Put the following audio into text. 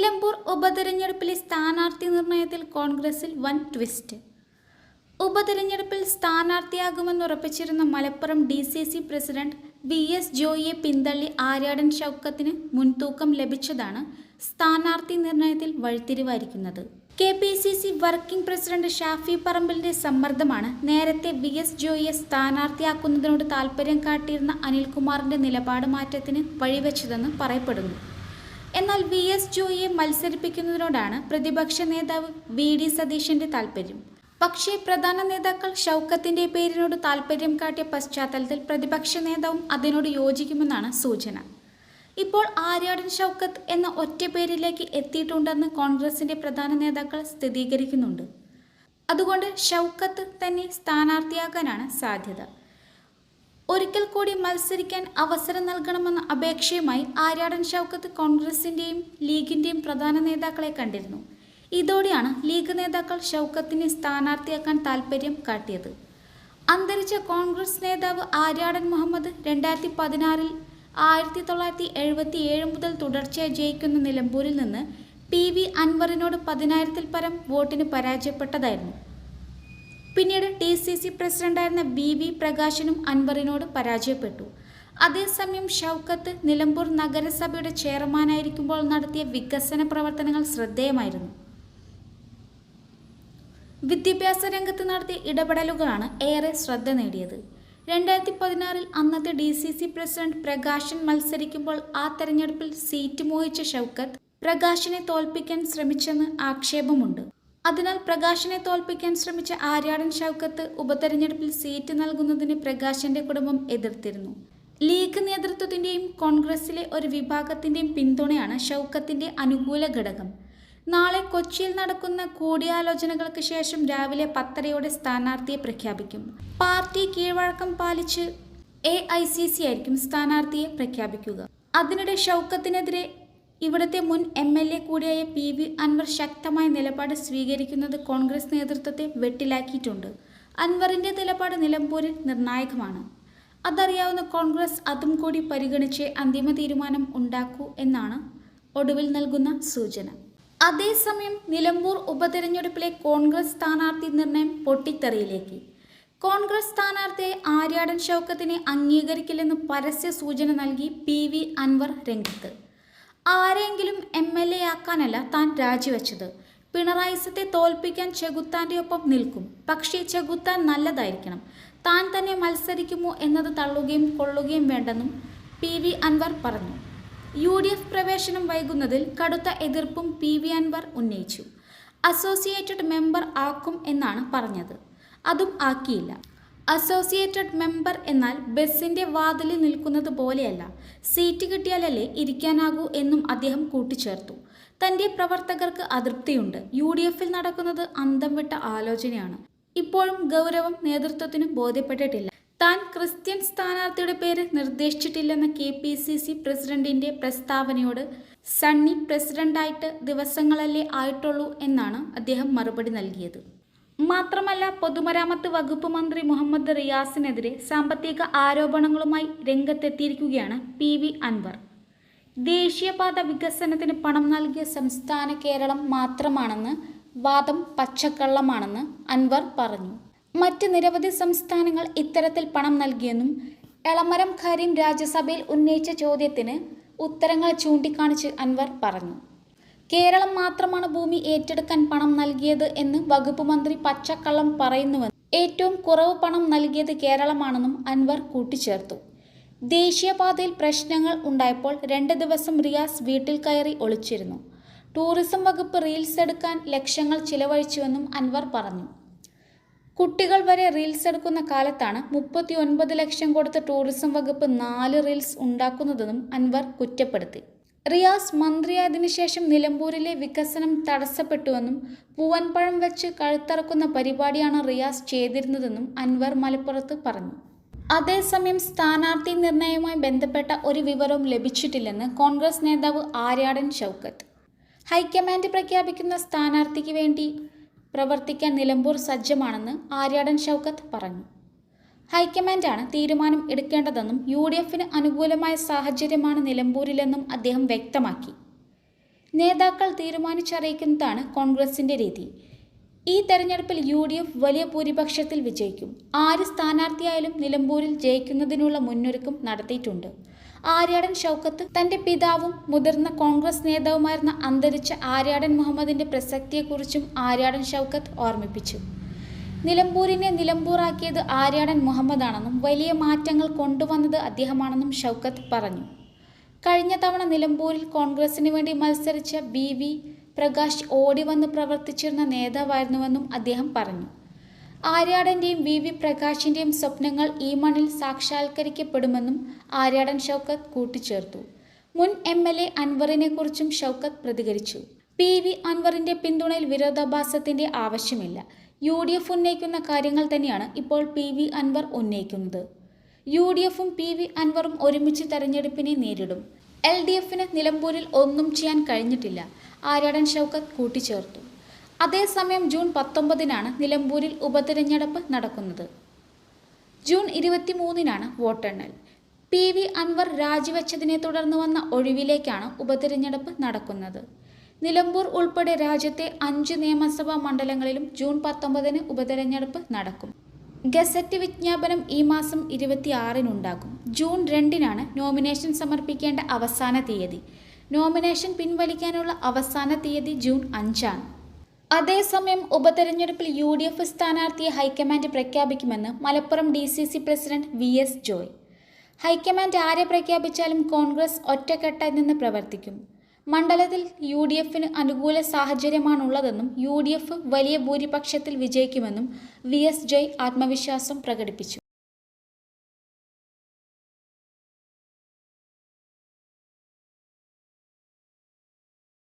നിലമ്പൂർ ഉപതെരഞ്ഞെടുപ്പിലെ സ്ഥാനാർത്ഥി നിർണയത്തിൽ കോൺഗ്രസിൽ വൻ ട്വിസ്റ്റ്. ഉപതെരഞ്ഞെടുപ്പിൽ സ്ഥാനാർത്ഥിയാകുമെന്ന് ഉറപ്പിച്ചിരുന്ന Malappuram D C C president V S ജോയിയെ പിന്തള്ളി ആര്യാടൻ ഷൗക്കത്തിന് മുൻതൂക്കം ലഭിച്ചതാണ് സ്ഥാനാർത്ഥി നിർണയത്തിൽ വഴിത്തിരിവായിരിക്കുന്നത്. K P C C working president Shafi പറമ്പിലിന്റെ സമ്മർദ്ദമാണ് നേരത്തെ വി എസ് ജോയിയെ സ്ഥാനാർത്ഥിയാക്കുന്നതിനോട് താൽപ്പര്യം കാട്ടിയിരുന്ന അനിൽകുമാറിന്റെ നിലപാട് മാറ്റത്തിന് വഴിവെച്ചതെന്ന് പറയപ്പെടുന്നു. എന്നാൽ വി എസ് ജോയിയെ മത്സരിപ്പിക്കുന്നതിനോടാണ് പ്രതിപക്ഷ നേതാവ് വി ഡി സതീശന്റെ താൽപ്പര്യം പക്ഷേ പ്രധാന നേതാക്കൾ ഷൗക്കത്തിന്റെ പേരിനോട് താൽപ്പര്യം കാട്ടിയ പശ്ചാത്തലത്തിൽ പ്രതിപക്ഷ നേതാവും അതിനോട് യോജിക്കുമെന്നാണ് സൂചന. ഇപ്പോൾ ആര്യാടൻ ഷൗക്കത്ത് എന്ന ഒറ്റ പേരിലേക്ക് എത്തിയിട്ടുണ്ടെന്ന് കോൺഗ്രസിന്റെ പ്രധാന നേതാക്കൾ സ്ഥിരീകരിക്കുന്നുണ്ട്. അതുകൊണ്ട് ഷൗക്കത്ത് തന്നെ സ്ഥാനാർത്ഥിയാക്കാനാണ് സാധ്യത. ഒരിക്കൽ കൂടി മത്സരിക്കാൻ അവസരം നൽകണമെന്ന അപേക്ഷയുമായി ആര്യാടൻ ഷൗക്കത്ത് കോൺഗ്രസിന്റെയും ലീഗിന്റെയും പ്രധാന നേതാക്കളെ കണ്ടിരുന്നു. ഇതോടെയാണ് ലീഗ് നേതാക്കൾ ഷൗക്കത്തിനെ സ്ഥാനാർത്ഥിയാക്കാൻ താൽപ്പര്യം കാട്ടിയത്. അന്തരിച്ച കോൺഗ്രസ് നേതാവ് ആര്യാടൻ മുഹമ്മദ് രണ്ടായിരത്തി പതിനാറിൽ ആയിരത്തി തൊള്ളായിരത്തി എഴുപത്തി ഏഴ് മുതൽ തുടർച്ചയായി ജയിക്കുന്ന നിലമ്പൂരിൽ നിന്ന് പി വി അൻവറിനോട് പതിനായിരത്തിൽ പരം വോട്ടിന് പരാജയപ്പെട്ടതായിരുന്നു. പിന്നീട് ടി സി സി പ്രസിഡന്റായിരുന്ന ബി വി പ്രകാശനും അൻവറിനോട് പരാജയപ്പെട്ടു. അതേസമയം ഷൗക്കത്ത് നിലമ്പൂർ നഗരസഭയുടെ ചെയർമാനായിരിക്കുമ്പോൾ നടത്തിയ വികസന പ്രവർത്തനങ്ങൾ ശ്രദ്ധേയമായിരുന്നു. വിദ്യാഭ്യാസ രംഗത്ത് നടത്തിയ ഇടപെടലുകളാണ് ഏറെ ശ്രദ്ധ നേടിയത്. രണ്ടായിരത്തി പതിനാറിൽ അന്നത്തെ D C C president Prakashan മത്സരിക്കുമ്പോൾ ആ തെരഞ്ഞെടുപ്പിൽ സീറ്റ് മോഹിച്ച ഷൗക്കത്ത് പ്രകാശിനെ തോൽപ്പിക്കാൻ ശ്രമിച്ചെന്ന് ആക്ഷേപമുണ്ട്. അതിനാൽ പ്രകാശിനെ തോൽപ്പിക്കാൻ ശ്രമിച്ച ആര്യാടൻ ഷൗക്കത്ത് ഉപതെരഞ്ഞെടുപ്പിൽ സീറ്റ് നൽകുന്നതിന് പ്രകാശിന്റെ കുടുംബം എതിർത്തിരുന്നു. ലീഗ് നേതൃത്വത്തിന്റെയും കോൺഗ്രസിലെ ഒരു വിഭാഗത്തിന്റെയും പിന്തുണയാണ് ഷൗക്കത്തിന്റെ അനുകൂല ഘടകം. നാളെ കൊച്ചിയിൽ നടക്കുന്ന കൂടിയാലോചനകൾക്ക് ശേഷം രാവിലെ പത്തരയോടെ സ്ഥാനാർത്ഥിയെ പ്രഖ്യാപിക്കും. പാർട്ടി കീഴ്വഴക്കം പാലിച്ച് എ ഐ സി സി ആയിരിക്കും സ്ഥാനാർത്ഥിയെ പ്രഖ്യാപിക്കുക. അതിനിടെ ഷൗക്കത്തിനെതിരെ ഇവിടുത്തെ മുൻ എം എൽ എ കൂടിയായ പി വി അൻവർ ശക്തമായ നിലപാട് സ്വീകരിക്കുന്നത് കോൺഗ്രസ് നേതൃത്വത്തെ വെട്ടിലാക്കിയിട്ടുണ്ട്. അൻവറിന്റെ നിലപാട് നിലമ്പൂരിൽ നിർണായകമാണ്. അതറിയാവുന്ന കോൺഗ്രസ് അതും കൂടി പരിഗണിച്ച് അന്തിമ തീരുമാനം ഉണ്ടാക്കൂ എന്നാണ് ഒടുവിൽ നൽകുന്ന സൂചന. അതേസമയം നിലമ്പൂർ ഉപതെരഞ്ഞെടുപ്പിലെ കോൺഗ്രസ് സ്ഥാനാർത്ഥി നിർണയം പൊട്ടിത്തെറിയിലേക്ക്. കോൺഗ്രസ് സ്ഥാനാർത്ഥിയെ ആര്യാടൻ ഷൗക്കത്തിനെ അംഗീകരിക്കില്ലെന്ന് പരസ്യ സൂചന നൽകി പി വി അൻവർ രംഗത്ത്. ആരെങ്കിലും എം എൽ എ ആക്കാനല്ല താൻ രാജിവെച്ചത്. പിണറായിസത്തെ തോൽപ്പിക്കാൻ ചെകുത്താന്റെ ഒപ്പം നിൽക്കും. പക്ഷേ ചെകുത്താൻ നല്ലതായിരിക്കണം. താൻ തന്നെ മത്സരിക്കുമോ എന്നത് തള്ളുകയും കൊള്ളുകയും വേണ്ടെന്നും പി വി അൻവർ പറഞ്ഞു. യു ഡി എഫ് പ്രവേശനം വൈകുന്നതിൽ കടുത്ത എതിർപ്പും പി വി അൻവർ ഉന്നയിച്ചു. അസോസിയേറ്റഡ് മെമ്പർ ആക്കും എന്നാണ് പറഞ്ഞത്. അതും ആക്കിയില്ല. അസോസിയേറ്റഡ് മെമ്പർ എന്നാൽ ബസിന്റെ വാതിലിൽ നിൽക്കുന്നത് പോലെയല്ല. സീറ്റ് കിട്ടിയാലല്ലേ ഇരിക്കാനാകൂ എന്നും അദ്ദേഹം കൂട്ടിച്ചേർത്തു. തന്റെ പ്രവർത്തകർക്ക് അതൃപ്തിയുണ്ട്. യു ഡി എഫിൽ നടക്കുന്നത് അന്തം വിട്ട ആലോചനയാണ്. ഇപ്പോഴും ഗൗരവം നേതൃത്വത്തിന് ബോധ്യപ്പെട്ടിട്ടില്ല. താൻ ക്രിസ്ത്യൻ സ്ഥാനാർത്ഥിയുടെ പേര് നിർദ്ദേശിച്ചിട്ടില്ലെന്ന കെ പി സി സി പ്രസിഡന്റിന്റെ പ്രസ്താവനയോട് സണ്ണി പ്രസിഡന്റായിട്ട് ദിവസങ്ങളല്ലേ ആയിട്ടുള്ളൂ എന്നാണ് അദ്ദേഹം മറുപടി നൽകിയത്. മാത്രമല്ല പൊതുമരാമത്ത് വകുപ്പ് മന്ത്രി മുഹമ്മദ് റിയാസിനെതിരെ സാമ്പത്തിക ആരോപണങ്ങളുമായി രംഗത്തെത്തിയിരിക്കുകയാണ് പി വി അൻവർ. ദേശീയപാത വികസനത്തിന് പണം നൽകിയ സംസ്ഥാന കേരളം മാത്രമാണെന്ന് വാദം പച്ചക്കള്ളമാണെന്ന് അൻവർ പറഞ്ഞു. മറ്റ് നിരവധി സംസ്ഥാനങ്ങൾ ഇത്തരത്തിൽ പണം നൽകിയെന്നും എളമരം ഖരീം രാജ്യസഭയിൽ ഉന്നയിച്ച ചോദ്യത്തിന് ഉത്തരങ്ങൾ ചൂണ്ടിക്കാണിച്ച് അൻവർ പറഞ്ഞു. കേരളം മാത്രമാണ് ഭൂമി ഏറ്റെടുക്കാൻ പണം നൽകിയത് എന്ന് വകുപ്പ് മന്ത്രി പച്ചക്കള്ളം പറയുന്നുവെന്ന് ഏറ്റവും കുറവ് പണം നൽകിയത് കേരളമാണെന്നും അൻവർ കൂട്ടിച്ചേർത്തു. ദേശീയപാതയിൽ പ്രശ്നങ്ങൾ ഉണ്ടായപ്പോൾ രണ്ട് ദിവസം റിയാസ് വീട്ടിൽ കയറി ഒളിച്ചിരുന്നു. ടൂറിസം വകുപ്പ് റീൽസ് എടുക്കാൻ ലക്ഷങ്ങൾ ചിലവഴിച്ചുവെന്നും അൻവർ പറഞ്ഞു. കുട്ടികൾ വരെ റീൽസ് എടുക്കുന്ന കാലത്താണ് മുപ്പത്തി ലക്ഷം കൊടുത്ത ടൂറിസം വകുപ്പ് നാല് റീൽസ് ഉണ്ടാക്കുന്നതെന്നും അൻവർ കുറ്റപ്പെടുത്തി. റിയാസ് മന്ത്രിയായതിനു ശേഷം നിലമ്പൂരിലെ വികസനം തടസ്സപ്പെട്ടുവെന്നും പൂവൻപഴം വെച്ച് കഴുത്തറക്കുന്ന പരിപാടിയാണ് റിയാസ് ചെയ്തിരുന്നതെന്നും അൻവർ മലപ്പുറത്ത് പറഞ്ഞു. അതേസമയം സ്ഥാനാർത്ഥി നിർണയവുമായി ബന്ധപ്പെട്ട ഒരു വിവരവും ലഭിച്ചിട്ടില്ലെന്ന് കോൺഗ്രസ് നേതാവ് ആര്യാടൻ ഷൗക്കത്ത്. ഹൈക്കമാൻഡ് പ്രഖ്യാപിക്കുന്ന സ്ഥാനാർത്ഥിക്ക് വേണ്ടി പ്രവർത്തിക്കാൻ നിലമ്പൂർ സജ്ജമാണെന്ന് ആര്യാടൻ ഷൗക്കത്ത് പറഞ്ഞു. ഹൈക്കമാൻഡാണ് തീരുമാനം എടുക്കേണ്ടതെന്നും യു ഡി എഫിന് അനുകൂലമായ സാഹചര്യമാണ് നിലമ്പൂരിലെന്നും അദ്ദേഹം വ്യക്തമാക്കി. നേതാക്കൾ തീരുമാനിച്ചറിയിക്കുന്നതാണ് കോൺഗ്രസിന്റെ രീതി. ഈ തെരഞ്ഞെടുപ്പിൽ യു ഡി എഫ് വലിയ ഭൂരിപക്ഷത്തിൽ വിജയിക്കും. ആര് സ്ഥാനാർത്ഥിയായാലും നിലമ്പൂരിൽ ജയിക്കുന്നതിനുള്ള മുന്നൊരുക്കം നടത്തിയിട്ടുണ്ട്. ആര്യാടൻ ഷൗക്കത്ത് തന്റെ പിതാവും മുതിർന്ന കോൺഗ്രസ് നേതാവുമായിരുന്ന അന്തരിച്ച ആര്യാടൻ മുഹമ്മദിന്റെ പ്രസക്തിയെക്കുറിച്ചും ആര്യാടൻ ഷൗക്കത്ത് ഓർമ്മിപ്പിച്ചു. നിലമ്പൂരിനെ നിലമ്പൂറാക്കിയത് ആര്യാടൻ മുഹമ്മദാണെന്നും വലിയ മാറ്റങ്ങൾ കൊണ്ടുവന്നത് അദ്ദേഹമാണെന്നും ഷൗക്കത്ത് പറഞ്ഞു. കഴിഞ്ഞ തവണ നിലമ്പൂരിൽ കോൺഗ്രസിന് വേണ്ടി മത്സരിച്ച ബി വി പ്രകാശ് ഓടി വന്ന് പ്രവർത്തിച്ചിരുന്ന നേതാവായിരുന്നുവെന്നും അദ്ദേഹം പറഞ്ഞു. ആര്യാടന്റെയും വി വി പ്രകാശിന്റെയും സ്വപ്നങ്ങൾ ഈ മണ്ണിൽ സാക്ഷാത്കരിക്കപ്പെടുമെന്നും ആര്യാടൻ ഷൗക്കത്ത് കൂട്ടിച്ചേർത്തു. മുൻ എം എൽ എ അൻവറിനെക്കുറിച്ചും ഷൗക്കത്ത് പ്രതികരിച്ചു. പി വി അൻവറിന്റെ പിന്തുണയിൽ വിരോധാഭാസത്തിന്റെ ആവശ്യമില്ല. യു ഡി എഫ് ഉന്നയിക്കുന്ന കാര്യങ്ങൾ തന്നെയാണ് ഇപ്പോൾ പി വി അൻവർ ഉന്നയിക്കുന്നത്. യു ഡി എഫും പി വി അൻവറും ഒരുമിച്ച് തെരഞ്ഞെടുപ്പിനെ നേരിടും. എൽ ഡി എഫിന് നിലമ്പൂരിൽ ഒന്നും ചെയ്യാൻ കഴിഞ്ഞിട്ടില്ല. ആര്യാടൻ ഷൗക്കത്ത് കൂട്ടിച്ചേർത്തു. അതേസമയം ജൂൺ പത്തൊമ്പതിനാണ് നിലമ്പൂരിൽ ഉപതെരഞ്ഞെടുപ്പ് നടക്കുന്നത്. ജൂൺ ഇരുപത്തിമൂന്നിനാണ് വോട്ടെണ്ണൽ. പി വി അൻവർ രാജിവെച്ചതിനെ തുടർന്ന് വന്ന ഒഴിവിലേക്കാണ് ഉപതെരഞ്ഞെടുപ്പ് നടക്കുന്നത്. നിലമ്പൂർ ഉൾപ്പെടെ രാജ്യത്തെ അഞ്ച് നിയമസഭാ മണ്ഡലങ്ങളിലും ജൂൺ പത്തൊമ്പതിന് ഉപതെരഞ്ഞെടുപ്പ് നടക്കും. ഗസറ്റ് വിജ്ഞാപനം ഈ മാസം ഇരുപത്തിയാറിനുണ്ടാകും. ജൂൺ രണ്ടിനാണ് നോമിനേഷൻ സമർപ്പിക്കേണ്ട അവസാന തീയതി. നോമിനേഷൻ പിൻവലിക്കാനുള്ള അവസാന തീയതി ജൂൺ അഞ്ചാണ്. അതേസമയം ഉപതെരഞ്ഞെടുപ്പിൽ യു ഡി എഫ് സ്ഥാനാർത്ഥിയെ ഹൈക്കമാൻഡ് പ്രഖ്യാപിക്കുമെന്ന് Malappuram D C C president V S Joy. High command ആരെ പ്രഖ്യാപിച്ചാലും കോൺഗ്രസ് ഒറ്റക്കെട്ടായി നിന്ന് പ്രവർത്തിക്കും. മണ്ഡലത്തിൽ യു ഡി എഫിന് അനുകൂല സാഹചര്യമാണുള്ളതെന്നും യു ഡി എഫ് വലിയ ഭൂരിപക്ഷത്തിൽ വിജയിക്കുമെന്നും വി എസ് ജയ് ആത്മവിശ്വാസം പ്രകടിപ്പിച്ചു.